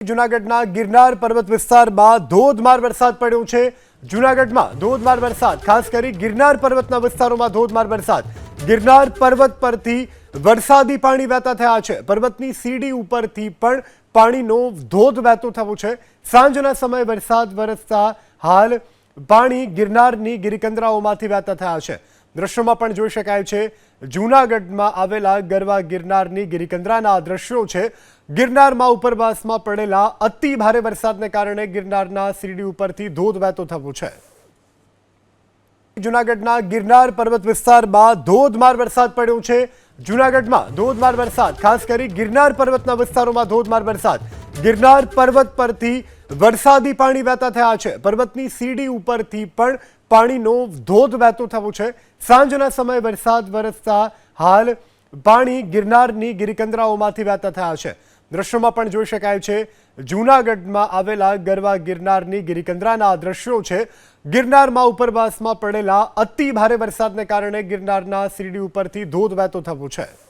જુનાગઢના ગિરનાર પર્વત વિસ્તારમાં ધોધમાર વરસાદ પડ્યો છે. જુનાગઢમાં ધોધમાર વરસાદ, ખાસ કરી ગિરનાર પર્વતના વિસ્તારોમાં ધોધમાર વરસાદ. ગિરનાર પર્વત પરથી વરસાદી પાણી વહેતા થયા છે. પર્વતની સીડી ઉપરથી પણ પાણીનો ધોધ વહેતો થયો છે. સાંજના સમયે વરસાદ વરસતા હાલ પાણી ગિરનારની ગિરિકંદરાઓમાંથી વહેતા થયા છે. દ્રશ્યોમાં પણ જોઈ શકાય છે, જૂનાગઢમાં આવેલા ગરવા ગિરનારની ગિરિકંદરાના દ્રશ્યો છે. ગિરનારમાં ઉપરવાસમાં પડેલા અતિ ભારે વરસાદને કારણે ગિરનારના સીડી ઉપરથી ધોધ વહેતો થવું છે. જુનાગઢના ગિરનાર પર્વત વિસ્તારમાં ધોધમાર વરસાદ પડ્યો છે. જુનાગઢમાં ધોધમાર વરસાદ, ખાસ કરી ગિરનાર પર્વતના વિસ્તારોમાં ધોધમાર વરસાદ. ગિરનાર પર્વત પરથી વરસાદી પાણી વહેતા થયા છે. પર્વતની સીડી ઉપરથી પણ પાણીનો ધોધ વહેતો થયો છે. સાંજના સમયે વરસાદ વરસતા હાલ પાણી ગિરનારની ગિરિકંદરાઓમાંથી વહેતા થયા છે. દ્રશ્યોમાં પણ જોઈ શકાય છે, જૂનાગઢમાં આવેલા ગરવા ગિરનારની ગિરિકંદરાના દ્રશ્યો છે. ગિરનારમાં ઉપરવાસમાં પડેલા અતિ ભારે વરસાદને કારણે ગિરનારના સીડી ઉપરથી ધોધ વહેતો થવું છે.